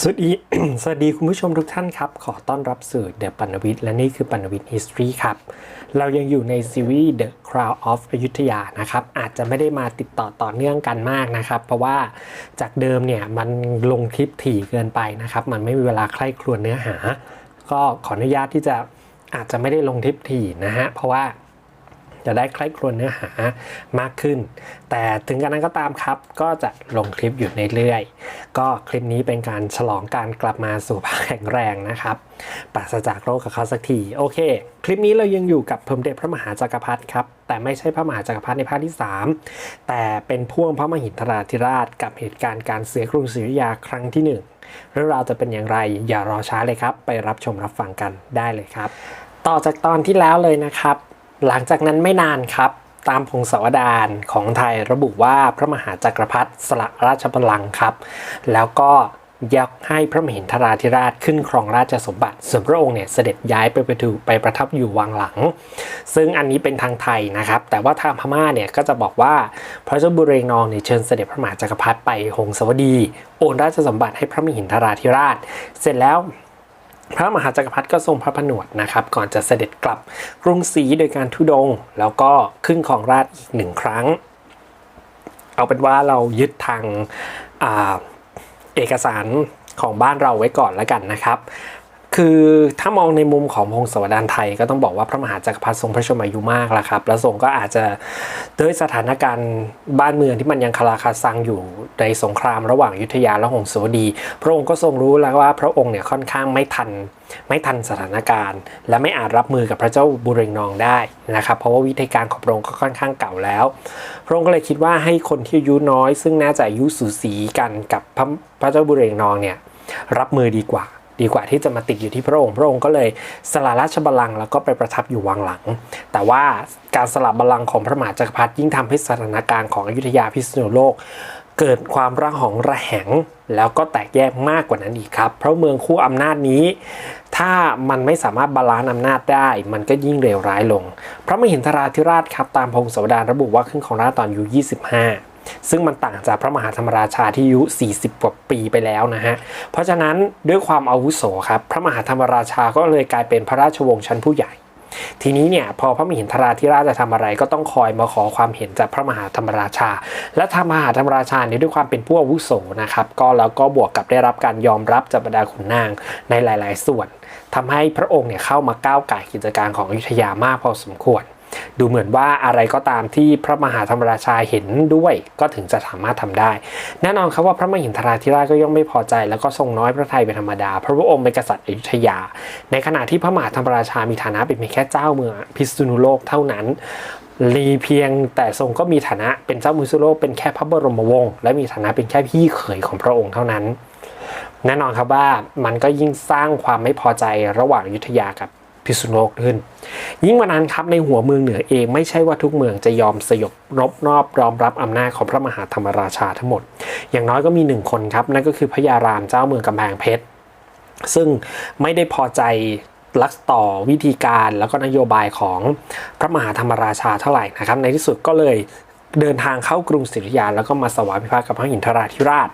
สวัสดี สวัสดีคุณผู้ชมทุกท่านครับ ขอต้อนรับสู่ The ปัณวิทย์และนี่คือปัณวิทย์ History ครับ เรายังอยู่ในซีรีส์ The Crown of อยุธยานะครับ อาจจะไม่ได้มาติดต่อต่อเนื่องกันมากนะครับ เพราะว่าจากเดิมเนี่ยมันลงคลิปถี่เกินไปนะครับ มันไม่มีเวลาใคร่ครวญเนื้อหา ก็ขออนุญาตที่จะอาจจะไม่ได้ลงคลิปถี่นะฮะ เพราะว่า จะได้ใคร่ครวญเนื้อหามากขึ้น แต่ถึงกันนั้นก็ตามครับ ก็จะลงคลิปอยู่เรื่อยๆก็คลิปนี้เป็นการฉลองการกลับมาสู่ภาคแข็งแรงนะครับปราศจากโรคกับเขาสักที โอเค คลิปนี้เรายังอยู่กับพมเด็จพระมหาจักรพรรดิครับ แต่ไม่ใช่พระมหาจักรพรรดิในภาคที่ 3 แต่เป็นพ่วงพระมหินทราธิราช กับเหตุการณ์การเสียกรุงศรีอยุธยาครั้งที่หนึ่งเรื่องราวจะเป็นอย่างไรอย่ารอช้าเลยครับ ไปรับชมรับฟังกันได้เลยครับ ต่อจากตอนที่แล้วเลยนะครับ หลังจากนั้นไม่นานครับ ตามพงศาวดารของไทยระบุว่าพระมหาจักรพรรดิสละราชบัลลังก์ครับ แล้วก็ยกให้พระมหินทราธิราชขึ้นครองราชสมบัติ ส่วนพระองค์เนี่ยเสด็จย้ายไปไปถูไปประทับอยู่วังหลัง ซึ่งอันนี้เป็นทางไทยนะครับ แต่ว่าทางพม่าเนี่ยก็จะบอกว่าพระเจ้าบุเรงนองเนี่ยเชิญเสด็จพระมหาจักรพรรดิไปหงสาวดี โอนราชสมบัติให้พระมหินทราธิราช เสร็จแล้ว พระมหาจักรพรรดิก็ทรงพระผนวดนะครับก่อนจะเสด็จกลับกรุงศรีโดยการทุดง แล้วก็ขึ้นของราชอีกหนึ่งครั้ง เอาเป็นว่าเรายึดทางอาเอกสารของบ้านเราไว้ก่อนแล้วกันนะครับ คือถ้ามองในมุมของพงศาวดารไทยก็ต้องบอกว่าพระมหาจักรพรรดิทรงพระชนมายุมากแล้วครับ แล้วทรงก็อาจจะด้วยสถานการณ์บ้านเมืองที่มันยังคาราคาซังอยู่ในสงครามระหว่างยุทธยาและหงสาวดี พระองค์ก็ทรงรู้แล้วว่าพระองค์เนี่ยค่อนข้างไม่ทันไม่ทันสถานการณ์ และไม่อาจรับมือกับพระเจ้าบุเรงนองได้นะครับ เพราะว่าวิธีการของพระองค์ก็ค่อนข้างเก่าแล้ว พระองค์ก็เลยคิดว่าให้คนที่อายุน้อย ซึ่งน่าจะอายุสูสีกันกับพระพระเจ้าบุเรงนองเนี่ยรับมือดีกว่า ดีกว่าที่จะมาติดอยู่ที่พระองค์พระองค์ก็เลยสละราชบัลลังก์แล้วก็ไปประทับอยู่วังหลัง แต่ว่าการสละบัลลังก์ของพระมหาจักรพรรดิยิ่งทำให้สถานการณ์ของอยุธยาพิษณุโลก เกิดความระหองระแหงแล้วก็แตกแยกมากกว่านั้นอีกครับ เพราะเมืองคู่อำนาจนี้ ถ้ามันไม่สามารถบาลานซ์อำนาจได้ มันก็ยิ่งเลวร้ายลง พระมหินทราธิราชครับตามพงศาวดารระบุว่าขึ้นของราชตอนอายุ25 ซึ่งมันต่างจากพระมหาธรรมราชาที่อายุ 40 กว่าปีไปแล้วนะฮะ เพราะฉะนั้นด้วยความอาวุโสครับ พระมหาธรรมราชาก็เลยกลายเป็นพระราชวงศ์ชั้นผู้ใหญ่ ทีนี้เนี่ยพอพระมหินทราธิราชจะทำอะไรก็ต้องคอยมาขอความเห็นจากพระมหาธรรมราชา และธรรมหาธรรมราชาเนี่ยด้วยความเป็นผู้อาวุโสนะครับ ก็แล้วก็บวกกับได้รับการยอมรับจากบรรดาขุนนางในหลาย ๆ ส่วนทำให้พระองค์เนี่ยเข้ามาก้าวไก่กิจการของอยุธยามากพอสมควร ดูเหมือนว่าอะไรก็ตามที่พระมหาธรรมราชาเห็นด้วยก็ถึงจะสามารถทำได้ แน่นอนครับว่าพระมหินทราธิราชก็ย่อมไม่พอใจ แล้วก็ทรงน้อยพระทัยเป็นธรรมดา พระพระองค์เป็นกษัตริย์อยุธยา ในขณะที่พระมหาธรรมราชามีฐานะเป็นเพียงแค่เจ้าเมืองพิษณุโลกเท่านั้นลีเพียงแต่ทรงก็มีฐานะเป็นเจ้ามุสโลกเป็นแค่พระบรมวงศ์และมีฐานะเป็นแค่พี่เขยของพระองค์เท่านั้น แน่นอนครับว่ามันก็ยิ่งสร้างความไม่พอใจระหว่างยุทธยากับ พิษณุโลกขึ้น ยิ่งกว่านั้นครับในหัวเมืองเหนือเองไม่ใช่ว่าทุกเมืองจะยอมสยบรบนอบยอมรับอำนาจของพระมหาธรรมราชาทั้งหมด อย่างน้อยก็มีหนึ่งคนครับ นั่นก็คือพระยารามเจ้าเมืองกำแพงเพชร ซึ่งไม่ได้พอใจลักต่อวิธีการแล้วก็นโยบายของพระมหาธรรมราชาเท่าไหร่นะครับ ในที่สุดก็เลยเดินทางเข้ากรุงศรีอยุธยาแล้วก็มาสวามิภักดิ์กับพระหินทราธิราช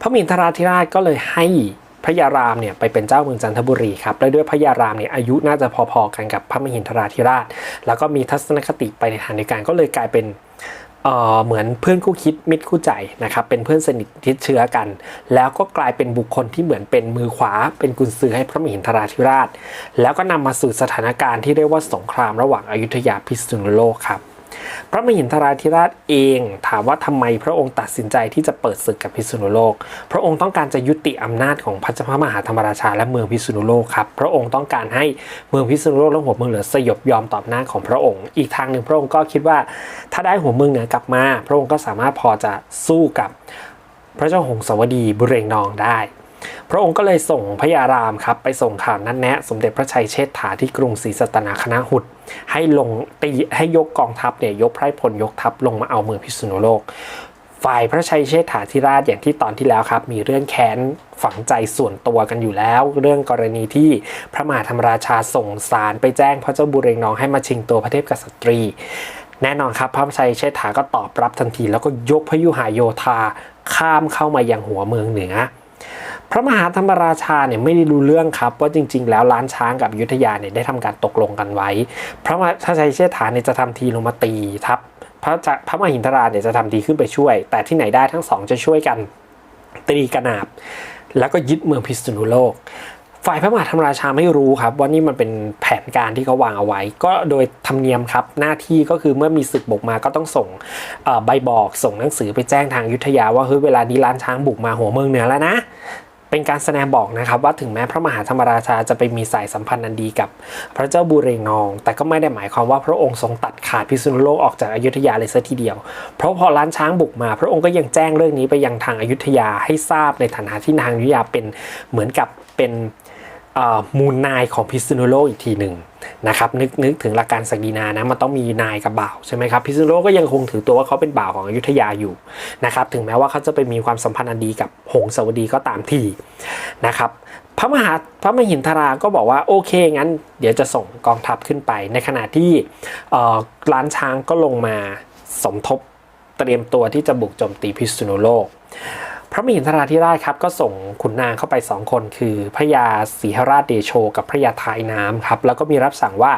พระหินทราธิราชก็เลยให้ พระยารามเนี่ยไปเป็นเจ้าเมืองจันทบุรีครับและด้วยพระยารามเนี่ยอายุน่าจะพอๆกันกับพระมหินทราธิราช แล้วก็มีทัศนคติไปในทางเดียวกันก็เลยกลายเป็นเอ่อเหมือนเพื่อนคู่คิดมิตรคู่ใจนะครับเป็นเพื่อนสนิททิดเชื้อกัน แล้วก็กลายเป็นบุคคลที่เหมือนเป็นมือขวา เป็นกุญซือให้พระมหินทราธิราช แล้วก็นำมาสู่สถานการณ์ที่เรียกว่าสงครามระหว่างอยุธยาพิษณุโลกครับ พระมหินทราธิราชเองถามว่าทำไมพระองค์ตัดสินใจที่จะเปิดศึกกับพิษณุโลก พระองค์ต้องการจะยุติอำนาจของพระเจ้าพระมหาธรรมราชาและเมืองพิษณุโลกครับ พระองค์ต้องการให้เมืองพิษณุโลกและหัวเมืองเหนือสยบยอมต่ออำนาของพระองค์ อีกทางหนึ่งพระองค์ก็คิดว่าถ้าได้หัวเมืองเหนือกลับมา พระองค์ก็สามารถพอจะสู้กับพระเจ้าหงสาวดีบุเรงนองได้พระองค์ก็เลยส่งพระยารามครับไปส่งข่าวนั้นแนะ สมเด็จพระชัยเชษฐาที่กรุงศรีสัตนาคณะหุด ให้ลงตีให้ยกกองทัพเนี่ยยกไพรพลยกทัพลงมาเอาเมืองพิษณุโลก ฝ่ายพระชัยเชษฐาธิราชอย่างที่ตอนที่แล้วครับ มีเรื่องแค้นฝังใจส่วนตัวกันอยู่แล้ว เรื่องกรณีที่พระมหาธรรมราชาส่งสารไปแจ้งพระเจ้าบุเรงนองให้มาชิงตัวพระเทพกษัตรีแน่นอนครับพระชัยเชษฐาก็ตอบรับทันที แล้วก็ยกพยุหายโยธาข้ามเข้ามายังหัวเมืองเหนือ ระมหาธรรมราชาเนี่ยไม่ได้รู้เรื่องครับว่าจริง ๆ แล้วล้านช้างกับยุทธยาเนี่ยได้ทำการตกลงกันไว้ พระมหาชัยเชษฐาเนี่ยจะทำทีลงมาตีทัพพระจะพระมหินทราเนี่ยจะทำทีขึ้นไปช่วย แต่ที่ไหนได้ทั้งสองจะช่วยกันตีกระนาบ แล้วก็ยึดเมืองพิษณุโลกฝ่ายพระมหาธรรมราชาไม่รู้ครับว่านี่มันเป็นแผนการที่เขาวางเอาไว้ ก็โดยธรรมเนียมครับหน้าที่ก็คือเมื่อมีศึกบุกมาก็ต้องส่งใบบอกส่งหนังสือไปแจ้งทางยุทธยาว่าเฮ้ยเวลานี้ล้านช้างบุกมาหัวเมืองเหนือแล้วนะ เป็นการแสดงบอกนะครับว่าถึงแม้พระมหาธรรมราชาจะไปมีสายสัมพันธ์อันดีกับ พระเจ้าบุเรงนอง แต่ก็ไม่ได้หมายความว่าพระองค์ทรงตัดขาดพิษณุโลกออกจากอายุทยาเลยซะทีเดียว เพราะพอล้านช้างบุกมา พระองค์ก็ยังแจ้งเรื่องนี้ไปยังทางอายุทยาให้ทราบในฐานะที่นางอยุธยาเป็นเหมือนกับเป็นมูลนายของพิษณุโลกอีกทีหนึ่ง นะครับนึกนึกถึงหลักการศักดินานะมันต้องมีนายกับบ่าวใช่ไหมครับพิษณุโลกก็ยังคงถือตัวว่าเขาเป็นบ่าวของอยุธยาอยู่นะครับถึงแม้ว่าเขาจะไปมีความสัมพันธ์อันดีกับหงสาวดีก็ตามทีนะครับพระมหาพระมหินทราก็บอกว่าโอเคงั้น เดี๋ยวจะส่งกองทัพขึ้นไป ในขณะที่ล้านช้างก็ลงมาสมทบเตรียมตัวที่จะบุกโจมตีพิษณุโลก พระมหินทราธิราชครับก็ส่งขุนนางเข้าไปสองคน คือพระยาศรีหราชเดโช กับพระยาทายน้ำครับแล้วก็มีรับสั่งว่า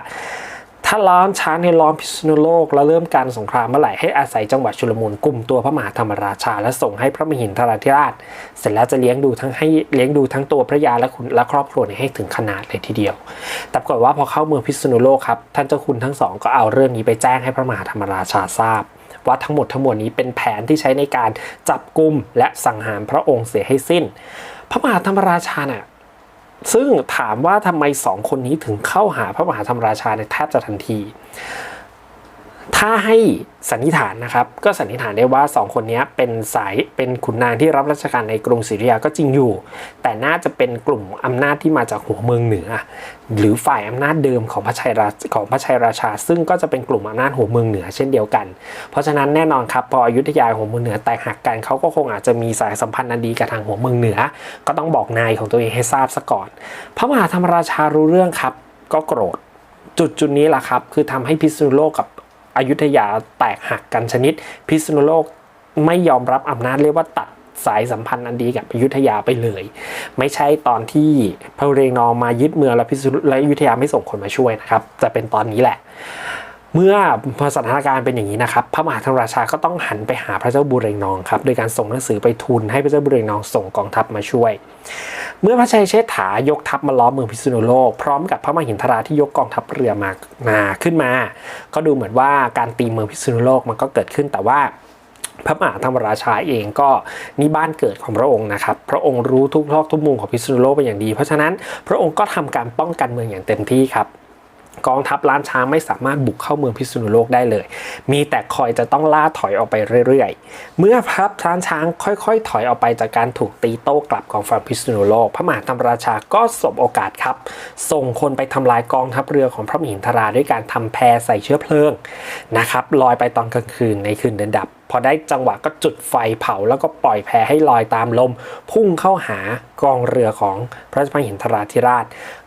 ถ้าล้อมช้างในล้อมพิษณุโลกแล้วเริ่มการสงครามเมื่อไหร่ให้อาศัยจังหวัดชุลมุนกลุ่มตัวพระมหาธรรมราชา และส่งให้พระมหินทราธิราช เสร็จแล้วจะเลี้ยงดูทั้งให้เลี้ยงดูทั้งตัวพระยาและคุณและครอบครัวให้ถึงขนาดเลยทีเดียว แต่ปรากฏว่าพอเข้าเมืองพิษณุโลกครับท่านเจ้าคุณทั้งสองก็เอาเรื่องนี้ไปแจ้งให้พระมหาธรรมราชาทราบ ว่าทั้งหมดทั้งมวลนี้เป็นแผนที่ใช้ในการจับกลุ่มและสังหารพระองค์เสียให้สิ้น พระมหาธรรมราชาเนี่ยซึ่งถามว่าทำไมสองคนนี้ถึงเข้าหาพระมหาธรรมราชาในแทบจะทันที ถ้าให้สันนิษฐานนะครับ ก็สันนิษฐานได้ว่าสองคนนี้เป็นสายเป็นขุนนางที่รับราชการในกรุงศรีอยุธยาก็จริงอยู่ แต่น่าจะเป็นกลุ่มอำนาจที่มาจากหัวเมืองเหนือ หรือฝ่ายอำนาจเดิมของพระชัยราของพระชัยราชา ซึ่งก็จะเป็นกลุ่มอำนาจหัวเมืองเหนือเช่นเดียวกัน เพราะฉะนั้นแน่นอนครับพออยุธยาหัวเมืองเหนือแตกหักกันเขาก็คงอาจจะมีสายสัมพันธ์อันดีกับทางหัวเมืองเหนือ ก็ต้องบอกนายของตัวเองให้ทราบซะก่อน พระมหาธรรมราชารู้เรื่องครับ ก็โกรธจุดจุดนี้แหละครับ คือทำให้พิษณุโลกกับ อยุธยาแตกหักกันชนิด พิษณุโลกไม่ยอมรับอำนาจเรียกว่าตัดสายสัมพันธ์อันดีกับอยุธยาไปเลย ไม่ใช่ตอนที่พระเรงนองมายึดเมืองแล้วพิษณุและอยุธยาไม่ส่งคนมาช่วยนะครับ จะเป็นตอนนี้แหละ เมื่อพอสถานการณ์เป็นอย่างนี้นะครับ พระมหาธรรมราชาก็ต้องหันไปหาพระเจ้าบุเรงนองครับโดยการส่งหนังสือไปทูลให้พระเจ้าบุเรงนองส่งกองทัพมาช่วย เมื่อพระชัยเชษฐายกทัพมาล้อมเมืองพิษณุโลก พร้อมกับพระมหินทราที่ยกกองทัพเรือมามาขึ้นมา ก็ดูเหมือนว่าการตีเมืองพิษณุโลกมันก็เกิดขึ้นแต่ว่าพระมหาธรรมราชาเองก็นี่บ้านเกิดของพระองค์นะครับ พระองค์รู้ทุกทอกทุกมุมของพิษณุโลกเป็นอย่างดี เพราะฉะนั้นพระองค์ก็ทำการป้องกันเมืองอย่างเต็มที่ครับ กองทัพล้านช้างไม่สามารถบุกเข้าเมืองพิษณุโลกได้เลย มีแต่คอยจะต้องล่าถอยออกไปเรื่อยๆ เมื่อพระช้างช้างค่อยๆ ถอยออกไปจากการถูกตีโต้กลับของฝั่งพิษณุโลก พระมหาธรรมราชาก็สบโอกาสครับ ส่งคนไปทำลายกองทัพเรือของพระมหินทราด้วยการทำแพใส่เชื้อเพลิงนะครับลอยไปตอนกลางคืนในคืนเดือนดับ พอได้จังหวะก็จุดไฟเผาแล้วก็ปล่อยแพให้ลอยตามลม พุ่งเข้าหากองเรือของพระมหินทราธิราช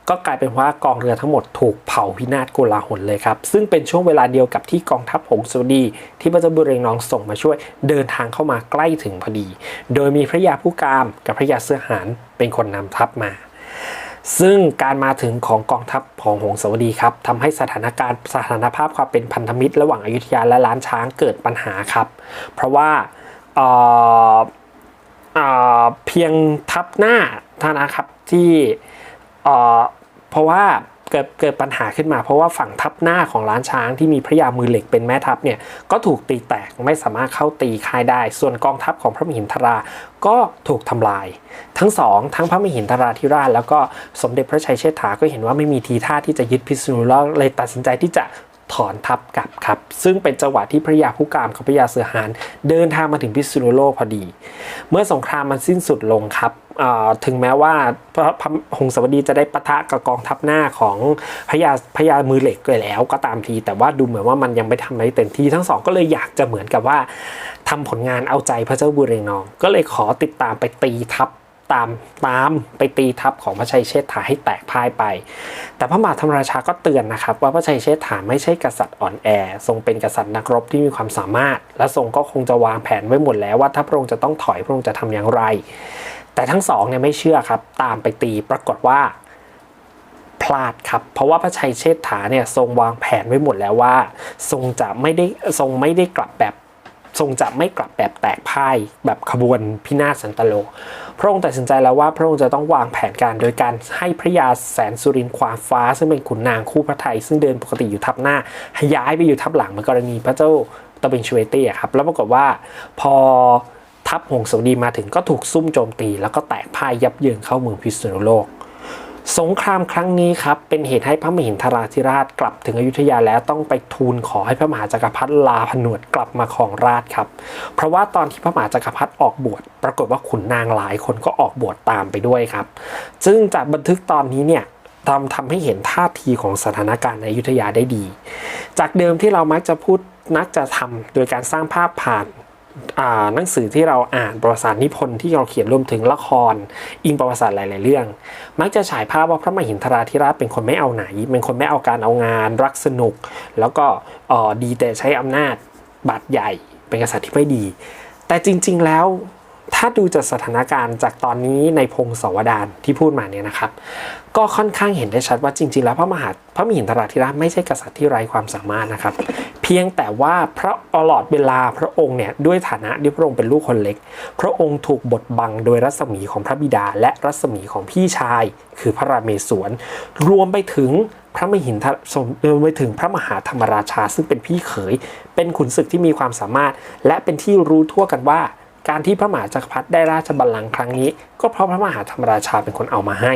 ก็กลายเป็นว่ากองเรือทั้งหมดถูกเผาพินาศโกลาหลเลยครับ ซึ่งเป็นช่วงเวลาเดียวกับที่กองทัพหงสาวดี ที่พระเจ้าบุเรงนองส่งมาช่วยเดินทางเข้ามาใกล้ถึงพอดี โดยมีพระยาผู้กามกับพระยาเสื้อหานเป็นคนนำทัพมาซึ่งการมาถึงของกองทัพของหงสาวดีครับทำให้สถานการณ์สถานภาพความเป็นพันธมิตร ระหว่างอายุธยาและล้านช้างเกิดปัญหาครับ เพราะว่าเเเพียงทัพหน้าท่านะครับที่ เพราะว่าเกิดเกิดปัญหาขึ้นมา เพราะว่าฝั่งทับหน้าของร้านช้างที่มีพระยามือเหล็กเป็นแม่ทัพเนี่ยก็ถูกตีแตกไม่สามารถเข้าตีค่ายได้ ส่วนกองทัพของพระมหินทราก็ถูกทำลาย ทั้งสองทั้งพระมหินทราธิราชแล้วก็สมเด็จพระชัยเชษฐาก็เห็นว่าไม่มีทีท่าที่จะยึดพิษณุโลกเลยตัดสินใจที่จะ ถอนทัพกลับครับ ซึ่งเป็นจังหวะที่พระยาผู้กามกับพระยาเสือหานเดินทางมาถึงพิษณุโลกพอดี เมื่อสงครามมันสิ้นสุดลงครับถึงแม้ว่าพระหงสาวดีจะได้ปะทะกับกองทัพหน้าของพระยาพระยามือเหล็กไปแล้วก็ตามที แต่ว่าดูเหมือนว่ามันยังไม่ทำอะไรเต็มที่ทั้งสองก็เลยอยากจะเหมือนกับว่าทำผลงานเอาใจพระเจ้าบุเรงนอง ก็เลยขอติดตามไปตีทัพ ตามตามไปตีทัพของพระชัยเชษฐาให้แตกพ่ายไป แต่พระมหาธรรมราชาก็เตือนนะครับ ว่าพระชัยเชษฐาไม่ใช่กษัตริย์อ่อนแอ ทรงเป็นกษัตริย์นักรบที่มีความสามารถ และทรงก็คงจะวางแผนไว้หมดแล้วว่าถ้าพระองค์จะต้องถอยพระองค์จะทำอย่างไร แต่ทั้งสองเนี่ยไม่เชื่อครับ ตามไปตีปรากฏว่าพลาดครับ เพราะว่าพระชัยเชษฐาเนี่ยทรงวางแผนไว้หมดแล้วว่า ทรงจะไม่ได้ทรงไม่ได้กลับแบบ ทรงจะไม่กลับแบบแตกพ่ายแบบขบวนพินาศสันตโล พระองค์ตัดสินใจแล้วว่าพระองค์จะต้องวางแผนการโดยการให้พระยาแสนสุรินควาฟ้า ซึ่งเป็นขุนนางคู่พระไทย ซึ่งเดินปกติอยู่ทับหน้าย้ายไปอยู่ทับหลังเหมือนกรณีพระเจ้าตะเบงชเวเต้อะครับแล้วปรากฏว่าพอทัพหงสาวดีมาถึงก็ถูกซุ่มโจมตี แล้วก็แตกพ่ายยับเยินเข้าเมืองพิษณุโลก สงครามครั้งนี้ครับเป็นเหตุให้พระมหินทราธิราชกลับถึงอยุธยาแล้วต้องไปทูลขอให้พระมหาจักรพรรดิลาผนวดกลับมาของราชครับ เพราะว่าตอนที่พระมหาจักรพรรดิออกบวชปรากฏว่าขุนนางหลายคนก็ออกบวชตามไปด้วยครับ ซึ่งจากบันทึกตอนนี้เนี่ยทำทำให้เห็นท่าทีของสถานการณ์ในอยุธยาได้ดี จากเดิมที่เรามักจะพูดนักจะทำโดยการสร้างภาพผ่าน หนังสือที่เราอ่านประวัติศาสตร์นิพนธ์ที่เราเขียนรวมถึงละคร อิงประวัติศาสตร์หลาย ๆ เรื่อง มักจะฉายภาพว่าพระมหินทราธิราชเป็นคนไม่เอาไหน เป็นคนไม่เอาการเอางาน รักสนุก แล้วก็ดีแต่ใช้อำนาจบาดใหญ่ เป็นกษัตริย์ที่ไม่ดี แต่จริง ๆ แล้ว ถ้าดูจากสถานการณ์จากตอนนี้ในพงศาวดารที่พูดมาเนี่ยนะครับ ก็ค่อนข้างเห็นได้ชัดว่าจริง ๆ แล้วพระมหาพระมหินทราธิราชไม่ใช่กษัตริย์ที่ไร้ความสามารถนะครับ เพียงแต่ว่าพระตลอดเวลาพระองค์เนี่ยด้วยฐานะที่พระองค์เป็นลูกคนเล็ก พระองค์ถูกบดบังโดยรัศมีของพระบิดา และรัศมีของพี่ชาย คือพระราเมศวรรวมไปถึงพระมหินทรรวมไปถึงพระมหาธรรมราชา ซึ่งเป็นพี่เขย เป็นขุนศึกที่มีความสามารถ และเป็นที่รู้ทั่วกันว่า การที่พระมหาจักรพรรดิได้ราชบัลลังก์ครั้งนี้ ก็เพราะพระมหาธรรมราชาเป็นคนเอามาให้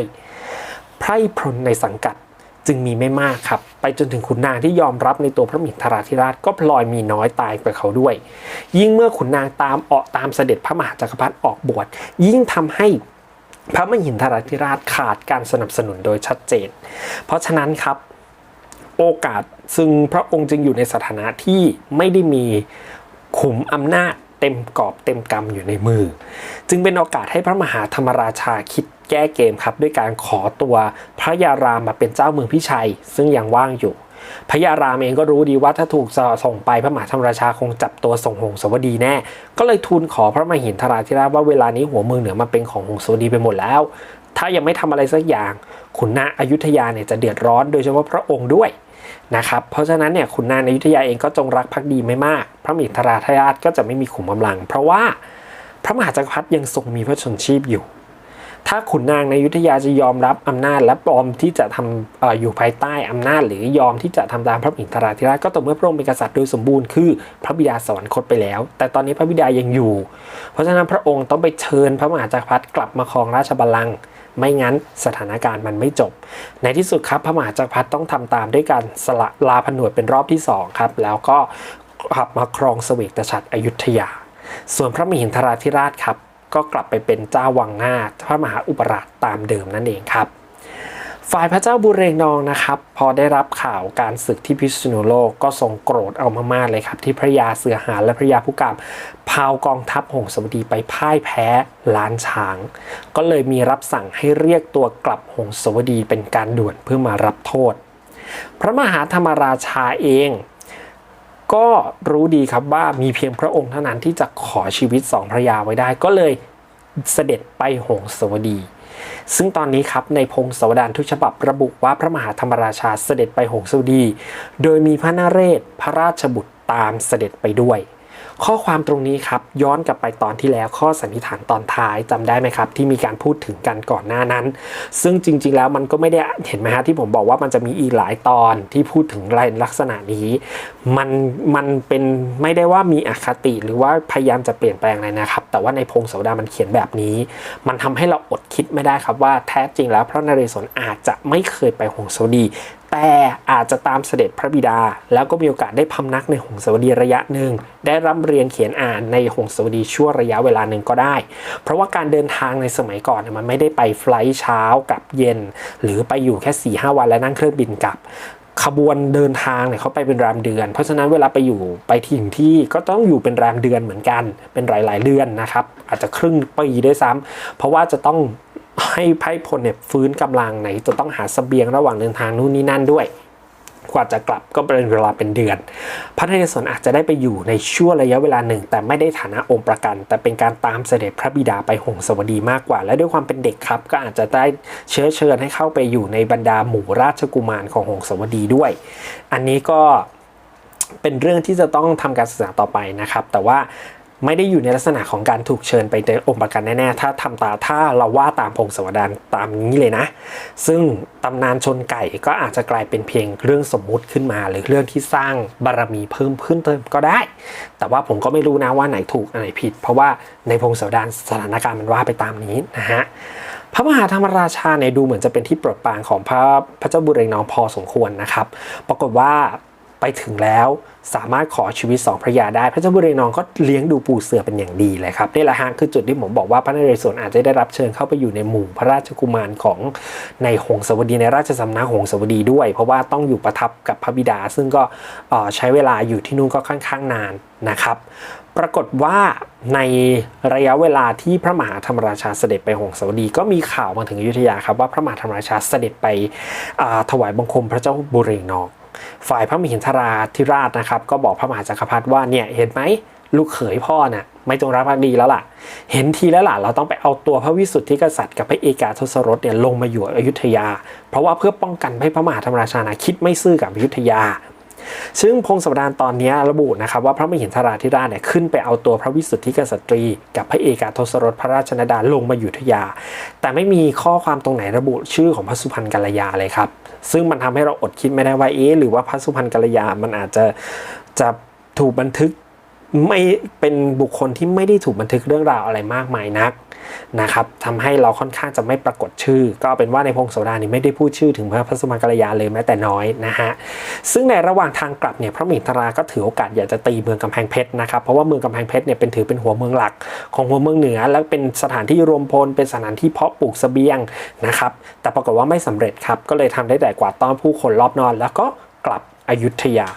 ไพร่พลในสังกัดจึงมีไม่มากครับ ไปจนถึงขุนนางที่ยอมรับในตัวพระมหินทราธิราชก็พลอยมีน้อยตายกว่าเขาด้วย ยิ่งเมื่อขุนนางตามออกตามเสด็จพระมหาจักรพรรดิออกบวชยิ่งทำให้พระมหินทราธิราชขาดการสนับสนุนโดยชัดเจน เพราะฉะนั้นครับโอกาสซึ่งพระองค์จึงอยู่ในสถานะที่ไม่ได้มีขุมอำนาจ เต็มกรอบเต็มกำอยู่ในมือ จึงเป็นโอกาสให้พระมหาธรรมราชาคิดแก้เกมครับ ด้วยการขอตัวพระยารามมาเป็นเจ้าเมืองพิชัย ซึ่งยังว่างอยู่พระยารามเองก็รู้ดีว่าถ้าถูกส่งไปพระมหาธรรมราชาคงจับตัวส่งหงสวดีแน่ ก็เลยทูลขอพระมหินทราธิราชว่าเวลานี้หัวเมืองเหนือมาเป็นของหงสวดีไปหมดแล้ว ถ้ายังไม่ทำอะไรสักอย่างขุนนางอยุธยาเนี่ยจะเดือดร้อนโดยเฉพาะพระองค์ด้วย นะครับ เพราะฉะนั้นเนี่ยขุนนางในอยุธยาเองก็จงรักภักดีไม่มาก พระมหินทราธิราชก็จะไม่มีขุมกำลัง เพราะว่าพระมหาจักรพรรดิยังทรงมีพระชนชีพอยู่ ถ้าขุนนางในยุทธยาจะยอมรับอำนาจและปลอมที่จะทำออยู่ภายใต้อำนาจ หรือยอมที่จะทำตามพระมหินทราธิราชก็ต่อเมื่อพระองค์เป็นกษัตริย์โดยสมบูรณ์คือพระบิดาสวรรคตไปแล้ว แต่ตอนนี้พระบิดายังอยู่ เพราะฉะนั้นพระองค์ต้องไปเชิญพระมหาจักรพรรดิกลับมาครองราชบัลลังก์ ไม่งั้นสถานการณ์มันไม่จบ ในที่สุดครับพระมหาจักรพรรดิต้องทำตามด้วยการสละลาผนวดเป็นรอบที่สองครับแล้วก็กลับมาครองเสวตฉัตรอยุธยา ส่วนพระมหินทราธิราชครับก็กลับไปเป็นเจ้าวังหน้าพระมหาอุปราชตามเดิมนั่นเองครับ ฝ่ายพระเจ้าบุเรงนองนะครับ พอได้รับข่าวการศึกที่พิษณุโลกก็ทรงโกรธเอามากๆเลยครับ ที่พระยาเสือหาและพระยาผู้กามพาวกองทัพหงสวดีไปพ่ายแพ้ล้านช้าง ก็เลยมีรับสั่งให้เรียกตัวกลับหงสวดีเป็นการด่วนเพื่อมารับโทษ พระมหาธรรมราชาเองก็รู้ดีครับว่ามีเพียงพระองค์เท่านั้นที่จะขอชีวิตสองพระยาไว้ได้ก็เลยเสด็จไปหงสวดี ซึ่งตอนนี้ครับในพงศาวดารทุกฉบับระบุว่าพระมหาธรรมราชาเสด็จไปหงสาวดี โดยมีพระนเรศพระราชบุตรตามเสด็จไปด้วย ข้อความตรงนี้ครับย้อนกลับไปตอนที่แล้วข้อสันนิษฐานตอนท้ายจำได้ไหมครับ ที่มีการพูดถึงกันก่อนหน้านั้น ซึ่งจริง ๆ แล้วมันก็ไม่ได้เห็นไหมฮะที่ผมบอกว่ามันจะมีอีกหลายตอนที่พูดถึงรายลักษณะนี้ มันมันเป็นไม่ได้ว่ามีอคติหรือว่าพยายามจะเปลี่ยนแปลงอะไรนะครับ แต่ว่าในพงศาวดามันเขียนแบบนี้ มันทำให้เราอดคิดไม่ได้ครับว่าแท้จริงแล้วพระนเรศวรอาจจะไม่เคยไปหงสาวดี แต่อาจจะตามเสด็จพระบิดา แล้วก็มีโอกาสได้พำนักในหงสาวดีระยะหนึ่งได้ร่ำเรียนเขียนอ่านในหงสาวดีชั่วระยะเวลาหนึ่งก็ได้ เพราะว่าการเดินทางในสมัยก่อนมันไม่ได้ไปไฟล์เช้ากับเย็น หรือไปอยู่แค่4ี่ห้าวันแล้วนั่งเครื่องบินกลับ ขบวนเดินทางเนี่ยเขาไปเป็นรามเดือน เพราะฉะนั้นเวลาไปอยู่ไปที่ถึงที่ก็ต้องอยู่เป็นรามเดือนเหมือนกันเป็นหลาย ๆ เดือนนะครับ อาจจะครึ่งปีด้วยซ้ำเพราะว่าจะต้องให้ไพ่พลเนี่ยฟื้นกำลังไหนจะต้องหาเสบียงระหว่างเดินทางนู่นนี่นั่นด้วย กว่าจะกลับก็เป็นเวลาเป็นเดือน พระนเรศวรอาจจะได้ไปอยู่ในช่วงระยะเวลาหนึ่ง แต่ไม่ได้ฐานะองค์ประกัน แต่เป็นการตามเสด็จพระบิดาไปหงสวดีมากกว่า และด้วยความเป็นเด็กครับ ก็อาจจะได้เชื้อเชิญให้เข้าไปอยู่ในบรรดาหมู่ราชกุมารของหงสวดีด้วย อันนี้ก็เป็นเรื่องที่จะต้องทำการศึกษาต่อไปนะครับ แต่ว่า ไม่ได้อยู่ในลักษณะของการถูกเชิญไปในองค์ประกันแน่ๆ ถ้าทำตาถ้าเราว่าตามพงศวดารตามนี้เลยนะ ซึ่งตำนานชนไก่ก็อาจจะกลายเป็นเพียงเรื่องสมมุติขึ้นมา หรือเรื่องที่สร้างบารมีเพิ่มขึ้นเติมก็ได้ แต่ว่าผมก็ไม่รู้นะว่าไหนถูกอันไหนผิด เพราะว่าในพงศวดารสถานการณ์มันว่าไปตามนี้นะฮะพระมหาธรรมราชาเนี่ยดูเหมือนจะเป็นที่โปรดปรานของพระพระเจ้าบุเรงนองพอสมควรนะครับ ปรากฏว่า ไปถึงแล้วสามารถขอชีวิตสองพระยาได้ พระเจ้าบุเรนองก็เลี้ยงดูปูเสือเป็นอย่างดีเลยครับนี่แหละฮะคือจุดที่ผมบอกว่าพระนเรศวรอาจจะได้รับเชิญเข้าไปอยู่ในหมู่พระราชกุมารของในหงสวดีในราชสำนักหงสวดีด้วย เพราะว่าต้องอยู่ประทับกับพระบิดา ซึ่งก็ใช้เวลาอยู่ที่นู่นก็ค่อนข้างนานนะครับ ปรากฏว่าในระยะเวลาที่พระมหาธรรมราชาเสด็จไปหงสาวดีก็มีข่าวมาถึงอยุธยาครับว่าพระมหาธรรมราชาเสด็จไปถวายบังคมพระเจ้าบุเรงนอง ฝ่ายพระมหินทราธิราชนะครับ ก็บอกพระมหาจักรพรรดิว่าเนี่ยเห็นไหมลูกเขยพ่อน่ะไม่จงรักภักดีแล้วล่ะ เห็นทีแล้วล่ะเราต้องไปเอาตัวพระวิสุทธิกษัตริย์กับพระเอกาทศรถเนี่ยลงมาอยู่อยุธยา เพราะว่าเพื่อป้องกันไม่ให้พระมหาธรรมราชานะคิดไม่ซื่อกับอยุธยา ซึ่งพงศาวดารตอนนี้ระบุนะครับว่าพระมหินทราธิราชเนี่ยขึ้นไปเอาตัวพระวิสุทธิกษัตรี กับพระเอกาทศรถพระราชนดาลงมาอยู่อยุธยา แต่ไม่มีข้อความตรงไหนระบุชื่อของพระสุพรรณกัลยาเลยครับ ซึ่งมันทำให้เราอดคิดไม่ได้ว่าเอ๊ะหรือว่าพระสุพรรณกัลยา มันอาจจะจะถูกบันทึกไม่เป็นบุคคลที่ไม่ได้ถูกบันทึกเรื่องราวอะไรมากมายนัก นะครับทำให้เราค่อนข้างจะไม่ปรากฏชื่อ ก็เป็นว่าในพงศาวดารนี่ไม่ได้พูดชื่อถึงพระพระสุพรรณกัลยาเลยแม้แต่น้อยนะฮะซึ่งในระหว่างทางกลับเนี่ยพระมหินทราก็ถือโอกาสอยากจะตีเมืองกำแพงเพชรนะครับเพราะว่าเมืองกำแพงเพชรเนี่ยเป็นถือเป็นหัวเมืองหลักของหัวเมืองเหนือ และเป็นสถานที่รวมพลเป็นสถานที่เพาะปลูกเสบียงนะครับแต่ปรากฏว่าไม่สำเร็จครับก็เลยทำได้แต่กวาดต้อนผู้คนรอบนอกแล้วก็กลับอยุธยา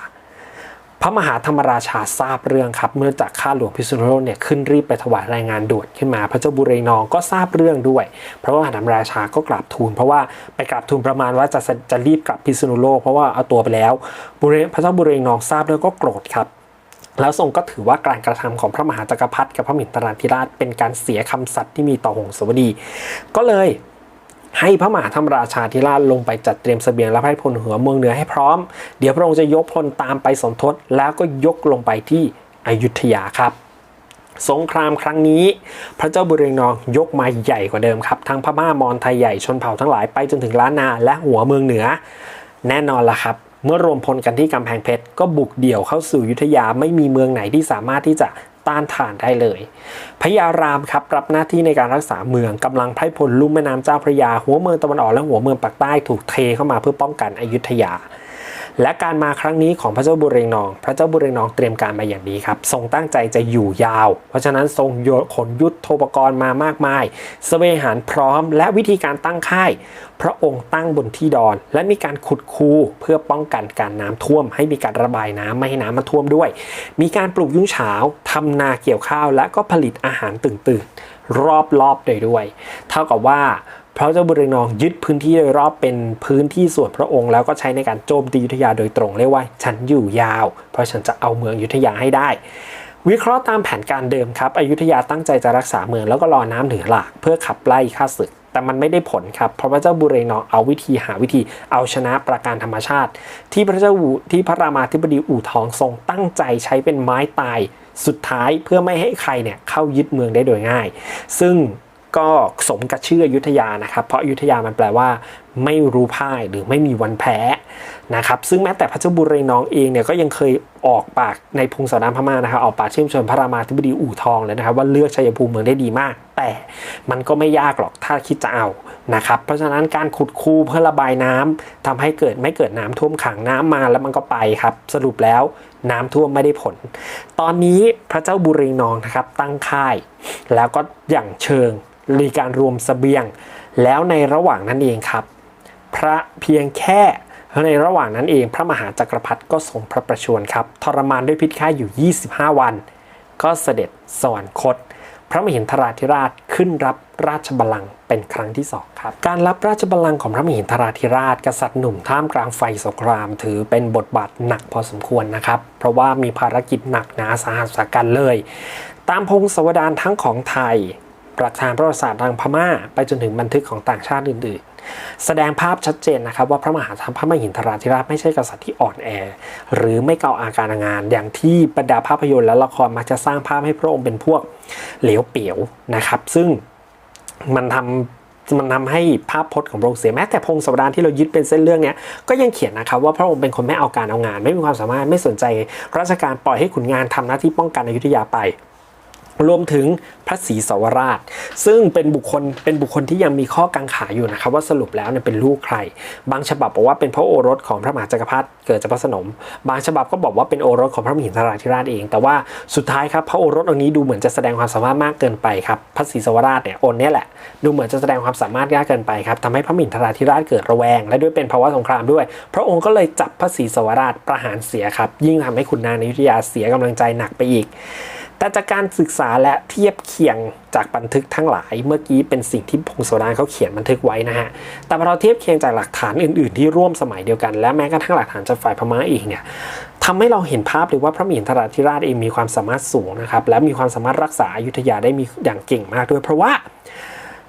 พระมหาธรรมราชาทราบเรื่องครับ เมื่อจากข้าหลวงพิษณุโลกเนี่ยขึ้นรีบไปถวายรายงานด่วนขึ้นมา พระเจ้าบุเรงนองก็ทราบเรื่องด้วยเพราะว่าธรรมราชาก็กราบทูลเพราะว่าไปกราบทูลประมาณว่าจะจะรีบกลับพิษณุโลกเพราะว่าเอาตัวไปแล้วบุเรงพระเจ้าบุเรงนองทราบเรื่องก็โกรธครับแล้วทรงก็ถือว่าการกระทำของพระมหาจักรพรรดิกับพระมินทราธิราชเป็นการเสียคำสัตย์ที่มีต่อหงสวดี ก็เลย ให้พระมหาธรรมราชาธิราชลงไปจัดเตรียมเสบียงและให้พลหัวเมืองเหนือให้พร้อม เดี๋ยวพระองค์จะยกพลตามไปสมทบแล้วก็ยกลงไปที่อยุธยาครับสงครามครั้งนี้ พระเจ้าบุเรงนองยกมาใหญ่กว่าเดิมครับ ทั้งพม่ามอญไทยใหญ่ชนเผ่าทั้งหลายไปจนถึงล้านนาและหัวเมืองเหนือ แน่นอนละครับ เมื่อรวมพลกันที่กำแพงเพชรก็บุกเดี่ยวเข้าสู่อยุธยาไม่มีเมืองไหนที่สามารถที่จะ ต้านทานได้เลย พญารามครับรับหน้าที่ในการรักษาเมืองกำลังไพร่พลลุ่มแม่น้ำเจ้าพระยา หัวเมืองตะวันออกและหัวเมืองปากใต้ถูกเทเข้ามาเพื่อป้องกันอยุธยา และการมาครั้งนี้ของพระเจ้าบุเรงนอง พระเจ้าบุเรงนองเตรียมการมาอย่างดีครับทรงตั้งใจจะอยู่ยาว เพราะฉะนั้นทรงขนยุทธโทปกรณ์มามากมายเสวหารพร้อม และวิธีการตั้งค่าย พระองค์ตั้งบนที่ดอน และมีการขุดคูเพื่อป้องกันการน้ำท่วม ให้มีการระบายน้ำไม่ให้น้ำมาท่วมด้วย มีการปลูกยุ้งฉาวทำนาเกี่ยวข้าว และก็ผลิตอาหารตื่นๆรอบๆโดยด้วย เท่ากับว่า พระเจ้าบุเรงนองยึดพื้นที่โดยรอบเป็นพื้นที่ส่วนพระองค์แล้วก็ใช้ในการโจมตียุทธยาโดยตรงเรียกว่าฉันอยู่ยาว เพราะฉันจะเอาเมืองยุทธยาให้ได้ วิเคราะห์ตามแผนการเดิมครับอยุธยาตั้งใจจะรักษาเมืองแล้วก็รอน้ำเหนือหลากเพื่อขับไล่ข้าศึกแต่มันไม่ได้ผลครับ เพราะพระเจ้าบุเรงนองเอาวิธีหาวิธีเอาชนะประการธรรมชาติ ที่พระเจ้าอูที่พระรามาธิบดีอู่ทองทรงตั้งใจใช้เป็นไม้ตายสุดท้ายเพื่อไม่ให้ใครเนี่ยเข้ายึดเมืองได้โดยง่าย ซึ่ง ก็สมกับชื่ออยุธยานะครับ เพราะอยุธยามันแปลว่าไม่รู้พ่ายหรือไม่มีวันแพ้นะครับ ซึ่งแม้แต่พระเจ้าบุเรงนองเองเนี่ยก็ยังเคยออกปากในพงศาวดารพม่านะครับออกปากเชื่อมชนพระรามาธิบดีอู่ทองเลยนะครับว่าเลือกชัยภูมิเมืองได้ดีมาก แต่มันก็ไม่ยากหรอกถ้าคิดจะเอานะครับ เพราะฉะนั้นการขุดคูเพื่อระบายน้ำทำให้เกิดไม่เกิดน้ำท่วมขังน้ำมาแล้วมันก็ไปครับ สรุปแล้วน้ำท่วมไม่ได้ผล ตอนนี้พระเจ้าบุเรงนองนะครับตั้งค่าย แล้วก็อย่างเชิง มีการรวมสเสบียง แล้วในระหว่างนั้นเองครับ พระเพียงแค่ในระหว่างนั้นเอง พระมหาจักรพรรดิก็ทรงพระประชวรครับทรมานด้วยพิษข้ายอยู่ 25 วัน ก็เสด็จสวรรคต พระมหินทราธิราชขึ้นรับราชบัลลังก์เป็นครั้งที่สองครับ การรับราชบัลลังก์ของพระมหินทราธิราช กษัตริย์หนุ่มท่ามกลางไฟสงคราม ถือเป็นบทบาทหนักพอสมควรนะครับ เพราะว่ามีภารกิจหนักหนาสาหัสกันเลย ตามพงศาวดารทั้งของไทย หลักฐานประวัติศาสตร์ทางพม่า ไปจนถึงบันทึกของต่างชาติอื่นๆ แสดงภาพชัดเจนนะครับว่าพระมหาธรรมพระมหินทราธิราชไม่ใช่กษัตริย์ที่อ่อนแอ หรือไม่เก่าอาการงาน อย่างที่บรรดาภาพยนตร์และละครมักจะสร้างภาพให้พระองค์เป็นพวกเหลวเปียวนะครับ ซึ่งมันทำมันทำให้ภาพพจน์ของพระองค์เสียแม้แต่พงศาวดารที่เรายึดเป็นเส้นเรื่องเนี้ยก็ยังเขียนนะครับว่าพระองค์เป็นคนไม่เอาการเอางาน ไม่มีความสามารถไม่สนใจราชการปล่อยให้ขุนงานทำหน้าที่ป้องกันอยุธยาไป รวมถึงพระศรีสวราช ซึ่งเป็นบุคคลเป็นบุคคลที่ยังมีข้อกังขาอยู่นะครับ ว่าสรุปแล้วเนี่ยเป็นลูกใคร บางฉบับบอกว่าเป็นพระโอรสของพระมหาจักรพรรดิเกิดจากพระสนม บางฉบับก็บอกว่าเป็นโอรสของพระมหินทราธิราชเอง แต่ว่าสุดท้ายครับพระโอรสองค์นี้ดูเหมือนจะแสดงความสามารถมากเกินไปครับพระศรีสวราชเนี่ยองค์นี้แหละดูเหมือนจะแสดงความสามารถยากเกินไปครับทำให้พระมหินทราธิราชเกิดระแวง และด้วยเป็นภาวะสงครามด้วย พระองค์ก็เลยจับพระศรีสวราชประหารเสียครับยิ่งทำให้ขุนนางในยุทธยาเสียกำลังใจหนักไปอีก แต่จากการศึกษาและเทียบเคียงจากบันทึกทั้งหลาย เมื่อกี้เป็นสิ่งที่พงศาวดาเขาเขียนบันทึกไว้นะฮะ แต่พอเราเทียบเคียงจากหลักฐานอื่น ๆ ที่ร่วมสมัยเดียวกัน และแม้กระทั่งหลักฐานจากฝ่ายพม่าเองเนี่ยทำให้เราเห็นภาพเลยว่าพระมหินทราธิราชเองมีความสามารถสูงนะครับ และมีความสามารถรักษาอยุธยาได้มีอย่างเก่งมากด้วย เพราะว่า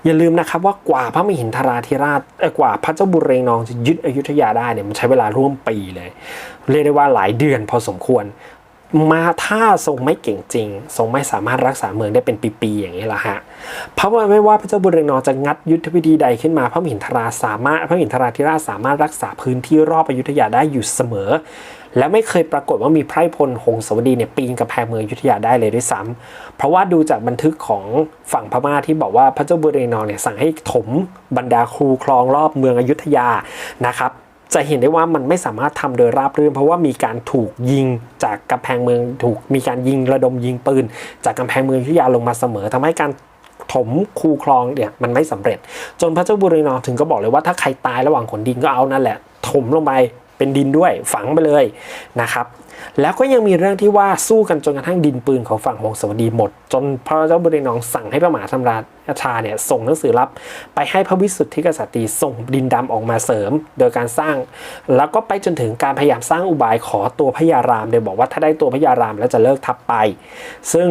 อย่าลืมนะครับว่ากว่าพระมหินทราธิราชกว่าพระเจ้าบุเรงนองจะยึดอยุธยาได้เนี่ยมันใช้เวลาร่วมปีเลย เรียกได้ว่าหลายเดือนพอสมควร มาถ้าทรงไม่เก่งจริง ทรงไม่สามารถรักษาเมืองได้เป็นปีๆอย่างนี้ละฮะเพราะว่าไม่ว่าพระเจ้าบุเรงนอจะงัดยุทธวิธีใดขึ้นมาพระมหินทราสามารถพระมหินทราธิราชสามารถรักษาพื้นที่รอบอยุธยาได้อยู่เสมอ และไม่เคยปรากฏว่ามีไพร่พลหงสวดีเนี่ยปีนกำแพงเมืองอยุธยาได้เลยด้วยซ้ำเพราะว่าดูจากบันทึกของฝั่งพม่าที่บอกว่าพระเจ้าบุเรงนอเนี่ยสั่งให้ถมบรรดาคูคลองรอบเมืองอยุธยานะครับ จะเห็นได้ว่ามันไม่สามารถทำโดยราบรื่น เพราะว่ามีการถูกยิงจากกำแพงเมืองถูกมีการยิงระดมยิงปืน จากกำแพงเมืองอยุยาลงมาเสมอทำให้การถมคูคลองเนี่ยมันไม่สำเร็จ จนพระเจ้าบุรีนองถึงก็บอกเลยว่าถ้าใครตายระหว่างขนดินก็เอานั่นแหละ ถมลงไปเป็นดินด้วยฝังไปเลยนะครับ แล้วก็ยังมีเรื่องที่ว่าสู้กันจนกระทั่งดินปืนของฝั่งหงสวดีหมด จนพระเจ้าบุเรงนองสั่งให้พระมหาธรรมราชาเนี่ยส่งหนังสือรับ ไปให้พระวิสุทธิกษัตริย์ส่งดินดำออกมาเสริม โดยการสร้าง แล้วก็ไปจนถึงการพยายามสร้างอุบายขอตัวพญารามโดยบอกว่าถ้าได้ตัวพญารามแล้วจะเลิกทับไป ซึ่ง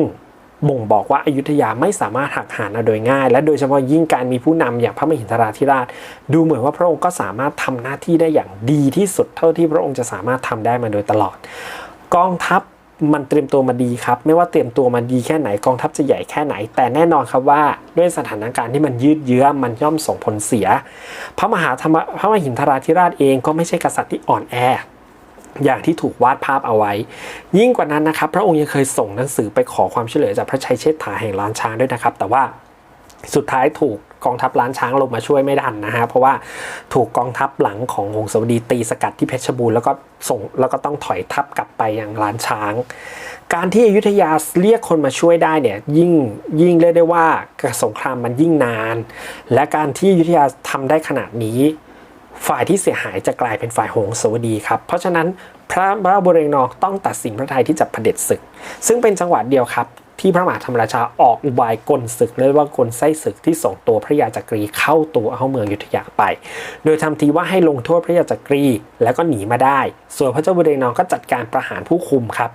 บ่งบอกว่าอายุทยาไม่สามารถหักหานาโดยง่าย และโดยเฉพาะยิ่งการมีผู้นำอย่างพระมหินทราธิราช ดูเหมือนว่าพระองค์ก็สามารถทำหน้าที่ได้อย่างดีที่สุดเท่าที่พระองค์จะสามารถทำได้มาโดยตลอด กองทัพมันเตรียมตัวมาดีครับ ไม่ว่าเตรียมตัวมาดีแค่ไหนกองทัพจะใหญ่แค่ไหน แต่แน่นอนครับว่าด้วยสถานการณ์ที่มันยืดเยื้อมันย่อมส่งผลเสีย พระมหาธรรมพระมหินทราธิราชเองก็ไม่ใช่กษัตริย์ที่อ่อนแอ อย่างที่ถูกวาดภาพเอาไว้ ยิ่งกว่านั้นนะครับ พระองค์ยังเคยส่งหนังสือไปขอความช่วยเหลือจากพระชัยเชษฐาแห่งล้านช้างด้วยนะครับ แต่ว่าสุดท้ายถูกกองทัพล้านช้างลงมาช่วยไม่ทันนะฮะเพราะว่าถูกกองทัพหลังของหงสาวดีตีสกัดที่เพชรบูรณ์แล้วก็ส่งแล้วก็ต้องถอยทัพกลับไปยังล้านช้าง การที่อยุธยาเรียกคนมาช่วยได้เนี่ยยิ่งยิ่งเรียกได้ว่าสงครามมันยิ่งนาน และการที่อยุธยาทำได้ขนาดนี้ ฝ่ายที่เสียหายจะกลายเป็นฝ่ายหงสวดีครับ เพราะฉะนั้นพระพระบุเรงนองต้องตัดสินพระทัยที่จะเผด็จศึก ซึ่งเป็นจังหวะเดียวครับ ที่พระมหาธรรมราชาออกอุบายกลศึกเรียกว่ากลไส้ศึกที่ส่งตัวพระยาจักรีเข้าตัวเข้าเมืองอยุธยาไป โดยทำทีว่าให้ลงโทษพระยาจักรีแล้วก็หนีมาได้ ส่วนพระเจ้าบุเรงนองก็จัดการประหารผู้คุมครับ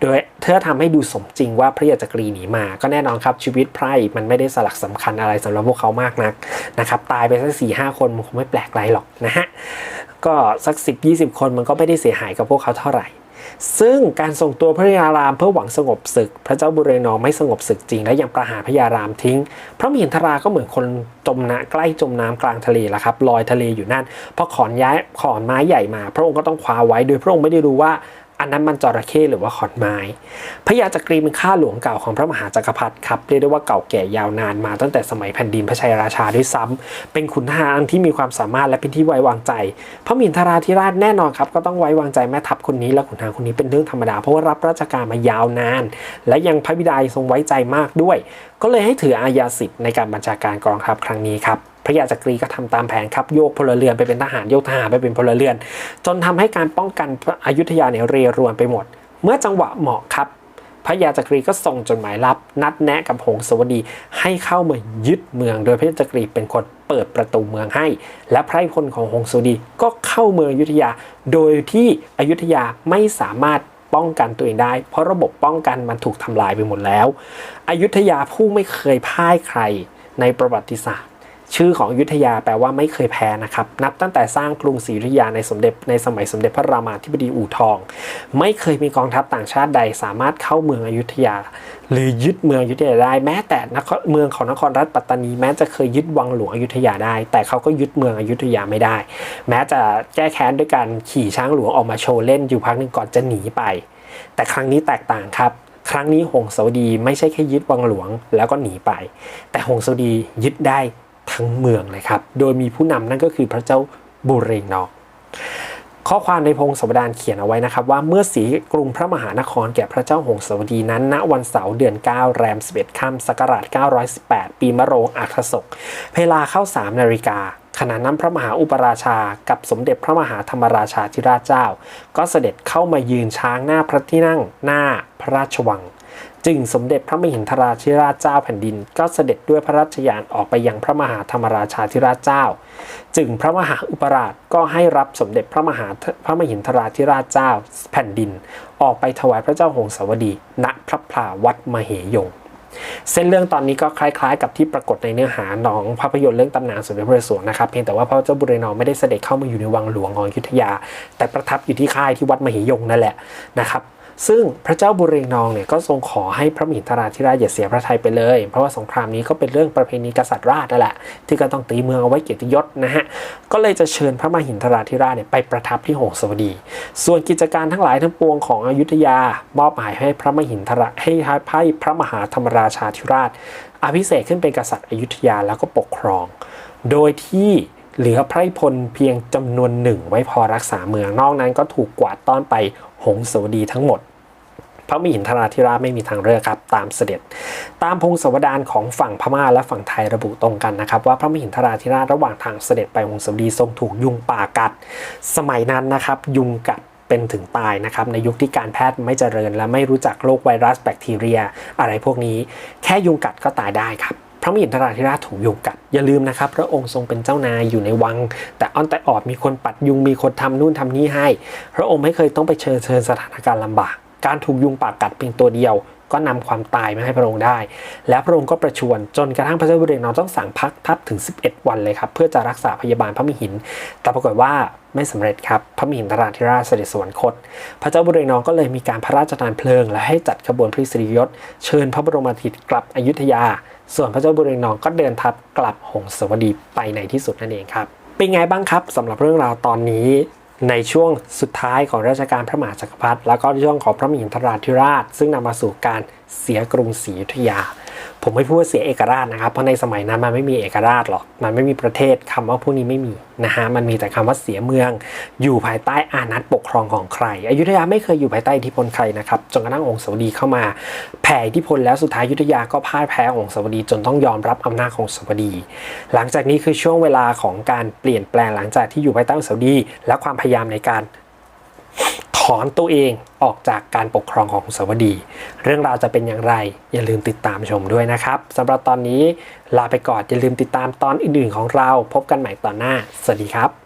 โดยเพื่อทำให้ดูสมจริงว่าพระยาจักรีหนีมา ก็แน่นอนครับชีวิตไพร่มันไม่ได้สลักสำคัญอะไรสำหรับพวกเขามากนักนะครับตายไปสักสี่ห้าคนมันคงไม่แปลกไรหรอกนะฮะก็สัก 10 20 คนมันก็ไม่ได้เสียหายกับพวกเขาเท่าไหร่ซึ่งการส่งตัวพระยารามเพื่อหวังสงบศึก พระเจ้าบุเรงนองไม่สงบศึกจริง และยังประหารพระยารามทิ้ง พระมหินทราก็เหมือนคนจมน้ำใกล้จมน้ำกลางทะเลละครับลอยทะเลอยู่นั่นพอขอนย้ายขอนไม้ใหญ่มา พระองค์ก็ต้องคว้าไว้โดยพระองค์ไม่ได้รู้ว่า อันนั้นมันจระเข้หรือว่าขอนไม้ พระยาจักรีเป็นข้าหลวงเก่าของพระมหาจักรพรรดิครับเรียกได้ว่าเก่าแก่ยาวนานมาตั้งแต่สมัยแผ่นดินพระชัยราชาด้วยซ้ำเป็นขุนทหารที่มีความสามารถและเป็นที่ไว้วางใจ พระมินทราธิราชแน่นอนครับก็ต้องไว้วางใจแม่ทัพคนนี้และขุนทหารคนนี้เป็นเรื่องธรรมดาเพราะว่ารับราชการมายาวนาน และยังพระบิดาทรงไว้ใจมากด้วย ก็เลยให้ถืออาญาสิทธิ์ในการบัญชาการกองทัพครั้งนี้ครับ พระยาจักรีก็ทำตามแผนครับโยกพลเรือนไปเป็นทหารโยกทหารไปเป็นพลเรือน จนทำให้การป้องกันอยุธยาเนี่ยเรรวนไปหมด เมื่อจังหวะเหมาะครับพระยาจักรีก็ส่งจดหมายลับ นัดแนะกับหงสวดีให้เข้ามายึดเมือง โดยพระยาจักรีเป็นคนเปิดประตูเมืองให้ และไพร่พลของหงสวดีก็เข้าเมืองอยุธยา โดยที่อยุธยาไม่สามารถป้องกันตัวเองได้ เพราะระบบป้องกันมันถูกทำลายไปหมดแล้ว อยุธยาผู้ไม่เคยพ่ายใครในประวัติศาสตร์ ชื่อของอยุธยาแปลว่าไม่เคยแพ้นะครับนับตั้งแต่สร้างกรุงศรีอยุธยาในสมเด็จในสมัยสมเด็จพระรามาธิบดีอู่ทอง ไม่เคยมีกองทัพต่างชาติใด สามารถเข้าเมืองอยุธยา หรือยึดเมืองอยุธยาได้ แม้แต่นครเมืองของนครรัฐปัตตานีแม้จะเคยยึดวังหลวงอยุธยาได้ แต่เขาก็ยึดเมืองอยุธยาไม่ได้ แม้จะแก้แค้นด้วยการขี่ช้างหลวงออกมาโชว์เล่นอยู่พักหนึ่งก่อนจะหนีไป แต่ครั้งนี้แตกต่างครับครั้งนี้หงสาวดีไม่ใช่แค่ยึดวังหลวงแล้วก็หนีไป แต่หงสาวดียึดได้ ทั้งเมืองเลยครับ โดยมีผู้นำนั่นก็คือพระเจ้าบุเรงนองข้อความในพงศาวดารเขียนเอาไว้นะครับว่าเมื่อสีกรุงพระมหานครแก่พระเจ้าหงสาวดีนั้น ณวันเสาร์เดือน 9 แรม 11ค่ำศักราช 918 ปีมะโรงอัคศก เวลาเข้า 3 นาฬิกาขณะนั้นพระมหาอุปราชากับสมเด็จพระมหาธรรมราชาธิราชเจ้า ก็เสด็จเข้ามายืนช้างหน้าพระที่นั่งหน้าพระราชวัง จึงสมเด็จพระมหินทราธิราชเจ้าแผ่นดิน ก็เสด็จด้วยพระราชยานออกไปยังพระมหาธรรมราชาธิราชเจ้า จึงพระมหาอุปราชก็ให้รับสมเด็จพระมหาพระมหินทราธิราชเจ้าแผ่นดิน ออกไปถวายพระเจ้าหงสาวดี ณพระพลาวัดมเหยงเส้นเรื่องตอนนี้ก็คล้ายๆ กับที่ปรากฏในเนื้อหาหนองภาพยนตร์เรื่องตำนานสมเด็จพระนเรศวรนะครับ เพียงแต่ว่าพระเจ้าบุเรนองไม่ได้เสด็จเข้ามาอยู่ในวังหลวงของยุธยา แต่ประทับอยู่ที่ค่ายที่วัดมเหยงนั่นแหละนะครับ ซึ่งพระเจ้าบุเรงนองเนี่ยก็ทรงขอให้พระมหินทราธิราชอย่าเสียพระทัยไปเลย เพราะว่าสงครามนี้ก็เป็นเรื่องประเพณีกษัตริย์ราชนั่นแหละที่ก็ต้องตีเมืองเอาไว้เกียรติยศนะฮะก็เลยจะเชิญพระมหินทราธิราชเนี่ยไปประทับที่หงสาวดี ส่วนกิจการทั้งหลายทั้งปวงของอยุธยามอบหมายให้พระมหินทราให้ให้พระมหาธรรมราชาธิราช อภิเษกขึ้นเป็นกษัตริย์อยุธยาแล้วก็ปกครอง โดยที่เหลือไพร่พลเพียงจำนวนหนึ่งไว้พอรักษาเมืองนอกนั้นก็ถูกกวาดต้อนไป หงสวดีทั้งหมด พระมหินทราธิราชไม่มีทางเลือกครับตามเสด็จ ตามพงศวดารของฝั่งพม่าและฝั่งไทยระบุตรงกันนะครับ ว่าพระมหินทราธิราชระหว่างทางเสด็จไปหงสวดีทรงถูกยุงป่ากัด สมัยนั้นนะครับยุงกัดเป็นถึงตายนะครับในยุคที่การแพทย์ไม่เจริญ และไม่รู้จักโรคไวรัสแบคทีเรีย อะไรพวกนี้ แค่ยุงกัดก็ตายได้ครับ พระมหินทราธิราชถูกยุงกัดอย่าลืมนะครับ พระองค์ทรงเป็นเจ้านายอยู่ในวัง แต่อ้อนแต่ออดมีคนปัดยุงมีคนทำนู่นทำนี่ให้ พระองค์ไม่เคยต้องไปเชิญเชิญสถานการณ์ลำบาก การถูกยุงปากกัดเพียงตัวเดียว ก็นำความตายมาให้พระองค์ได้ และพระองค์ก็ประชวรจนกระทั่งพระเจ้าบุเรงนองต้องสั่งพักทัพถึง 11 วันเลยครับเพื่อจะรักษาพยาบาลพระมิหิน แต่ปรากฏว่าไม่สำเร็จครับ พระมิหินทราธิราชเสด็จสวรรคต พระเจ้าบุเรงนองก็เลยมีการพระราชทานเพลิง และให้จัดขบวนพระสิริยศเชิญพระบรมอาทิตย์กลับอยุธยา ส่วนพระเจ้าบุเรงนองก็เดินทัพกลับหงสวดีไปในที่สุดนั่นเองครับ เป็นไงบ้างครับสำหรับเรื่องราวตอนนี้ในช่วงสุดท้ายของราชการพระมหาจักรพรรดิแล้วก็ช่วงของพระมหินทราธิราช ซึ่งนำมาสู่การเสียกรุงศรีอยุธยา ผมไม่พูดว่าเสียเอกราชนะครับ เพราะในสมัยนั้นมันไม่มีเอกราชหรอก มันไม่มีประเทศคำว่าพวกนี้ไม่มีนะฮะ มันมีแต่คำว่าเสียเมือง อยู่ภายใต้อานัตปกครองของใคร อยุธยาไม่เคยอยู่ภายใต้อิทธิพลใครนะครับ จนกระทั่งองค์สวดีเข้ามาแผ่อิทธิพลแล้วสุดท้ายอยุธยาก็พ่ายแพ้องค์สวดีจนต้องยอมรับอำนาจของสวดี หลังจากนี้คือช่วงเวลาของการเปลี่ยนแปลงหลังจากที่อยู่ภายใต้องค์สวดี และความพยายามในการ อนตัวเองออกจากการปกครองของสวดี เรื่องราวจะเป็นอย่างไร อย่าลืมติดตามชมด้วยนะครับสำหรับตอนนี้ลาไปก่อนอย่าลืมติดตามตอนอื่นๆของเรา พบกันใหม่ตอนหน้า สวัสดีครับ